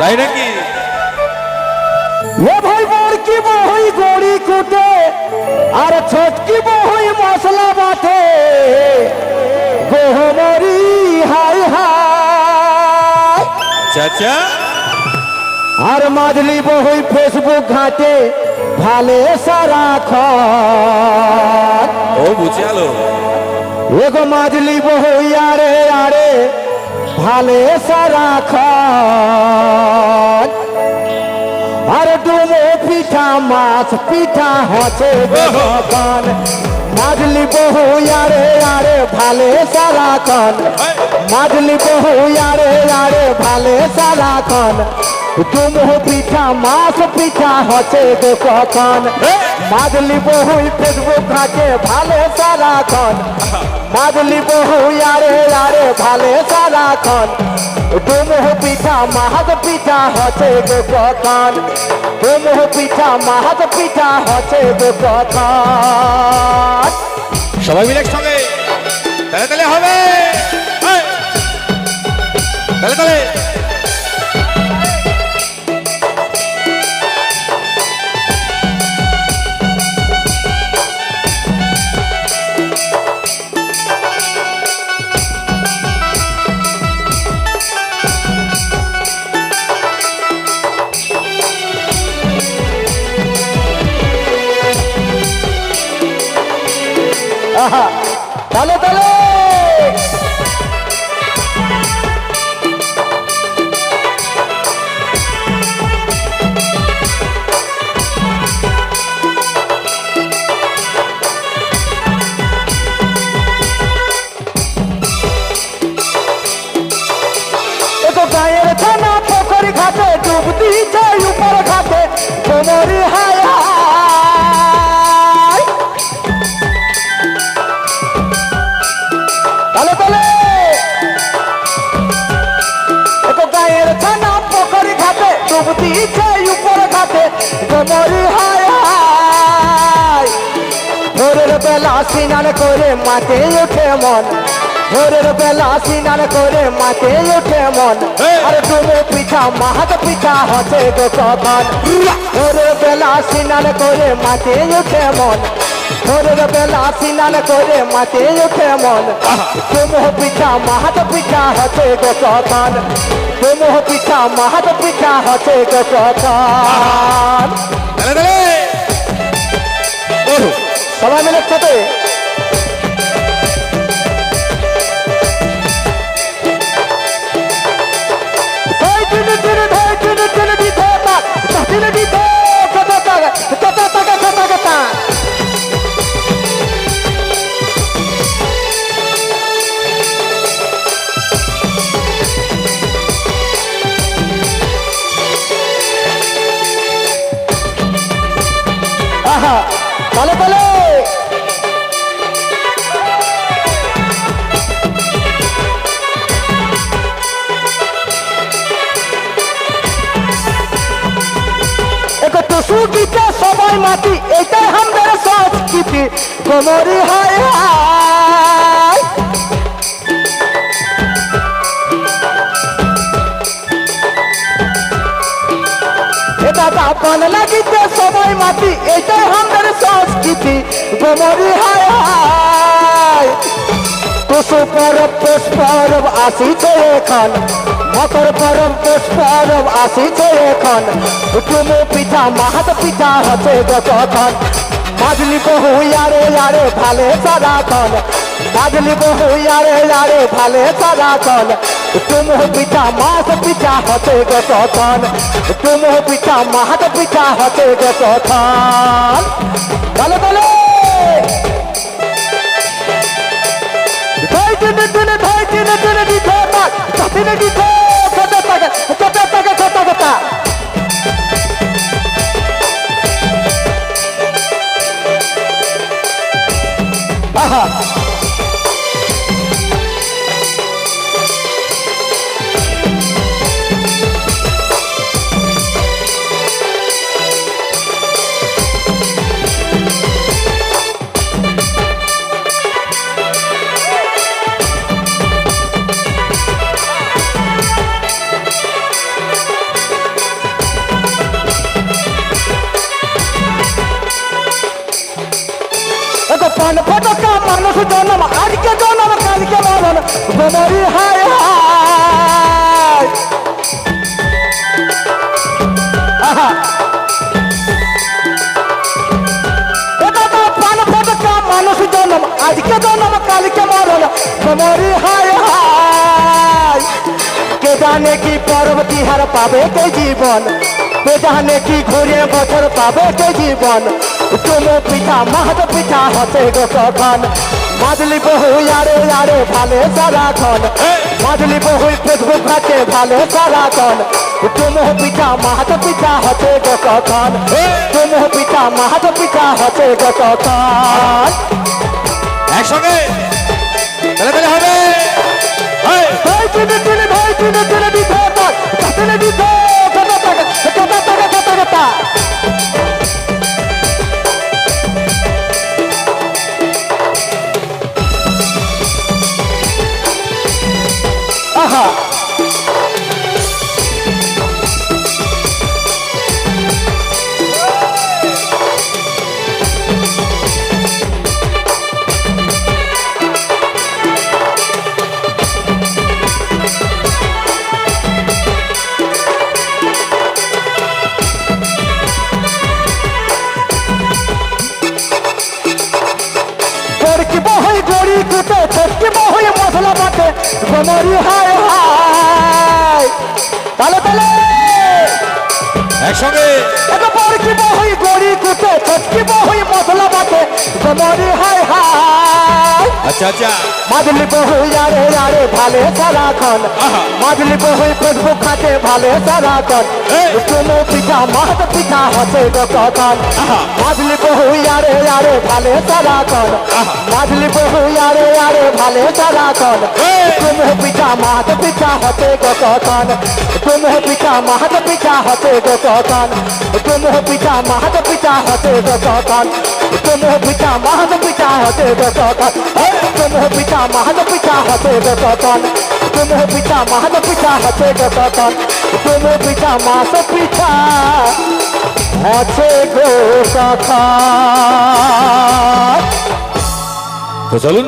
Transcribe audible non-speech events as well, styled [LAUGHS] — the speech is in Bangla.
তাই নাকি? এ ভাই বড়কি বহই গড়ি কুটে আর ছোটকি বহই মশলা বাটে? গোহমরি হাই হাই। চাচা? আর মাঝলি বহই ফেসবুক ঘাটে ভালে সারা খন ও বুঝালো এগো মাঝলি বহই আরে আরে ভালে সারা খন আর ডুমো পিঠা মাছ পিঠা হচ্ছে দোকান মাঝলি বহু আরে আরে ভালে সারা খন। মাঝলি বহু আরে আরে ভালে সারা খন। ডুমো পিঠা মাছ পিঠা হচ্ছে দোকান মাঝলি বহু ফেসবুক ঘাটে ভালে সারা খন। মাদলি বহু আরে আরে ভালে সারা খান। ডুমুহ পিঠা, মাহাত পিঠা হচ্ছে গো কখন ডুমুহ পিঠা, মাহাত পিঠা হচ্ছে গো কখন সবাই মিলে একসঙ্গে। তাহলে তাহলে হবে। এই! তাহলে [LAUGHS] তাহলে আহা বেলা স্নান করে মাঠে ওঠে মন। ভোরের বেলা স্নান করে মাঠে ওঠে মন! আর ডুমো পিঠা মাহাত পিঠা হচ্ছে গো কখন ভোরের বেলা স্নান করে মাঠে ওঠে মন। ভোরের বেলা স্নান করে মাঠে ওঠে মন। ডুমো পিঠা মাহাত পিঠা হচ্ছে গো কখন ডুমো পিঠা মাহাত পিঠা হচ্ছে গো কখন সবাই মিলে একসাথে ধই টিনে সবাই মাটি, এটাই আমাদের সংস্কৃতি কোমরি হায় হায়। দাদা লাগিতে সবাই মাটি, এটাই আমাদের সংস্কৃতি কোমরি হায় হায়। টুসু পরব পুষ পরব আসিছে এখন। মকর পরব পুষ পরব আসিছে এখন। টুমু পিঠা, মাহাত পিঠা হচ্ছে গতক্ষণ মাজলি বহু ইয়ারে ইয়ারে ভালে সারাক্ষণ। মাজলি বহু ইয়ারে ইয়ারে ভালে সারাক্ষণ। টুমু পিঠা মাছ পিঠা হচ্ছে গতক্ষণ টুমু পিঠা, মাহাত পিঠা হচ্ছে গতক্ষণ বলে বলে! ধই টিনে টিনে ধই টিনে টিনে দি ধো তা তা টিনে দি ধো কত টাকা কত ভ্রমরি হায় হায়। মানুষ জন্ম, আজকে জন্ম, কালকে মরণ ভ্রমরি হায় হায়। কে জানে কি পর্ব তিহার পাবে কে জীবন? কে জানে কি ঘুরে বছর পাবে কে জীবন? তুমি পিঠা মাহাত পিঠা হতে গো কখন মাদলি বহু আরে আরে ভালে সারাক্ষণ। মাজলি বহু ফেসবুক ঘাটে ভালে সারাক্ষণ। তুমি পিতা মাহাত পিতা হতে গো কখন তুমি পিঠা মাহাত পিতা হতে গো কখন একসঙ্গে হবে। হায় হায় তালে তালে। একসঙ্গে এত বড়কি বহই গড়ি কুটে ছটকি বহই মশলা বাটে গমরি হায় হায় আচ্ছা আচ্ছা মাদলি বহু আরে আরে ভালে সারাক্ষণ আহা। মাদলি বহু ফেসবুক খাতে ভালে সারাক্ষণ এই। কোনো পিঠা মাহাত পিঠা হতে গো কখন আহা। মাদলি বহু আরে আরে ভালে সারাক্ষণ আহা। মাদলি বহু আরে আরে ভালে সারাক্ষণ এই। তুমি পিঠা মাহাত পিঠা হতে গো কখন তুমি পিঠা মাহাত পিঠা হতে গো কখন তুমি পিঠা মাহাত পিঠা হতে গো কখন তুমি পিঠা মাহাত পিঠা হতে গো কখন তুমি পিঠা মাহাত পিঠা হতে গো কখন তুমি পিঠা মাহাত পিঠা হতে গো কখন তুমি পিঠা মাস পিঠা হতে গো কখন তো চলুন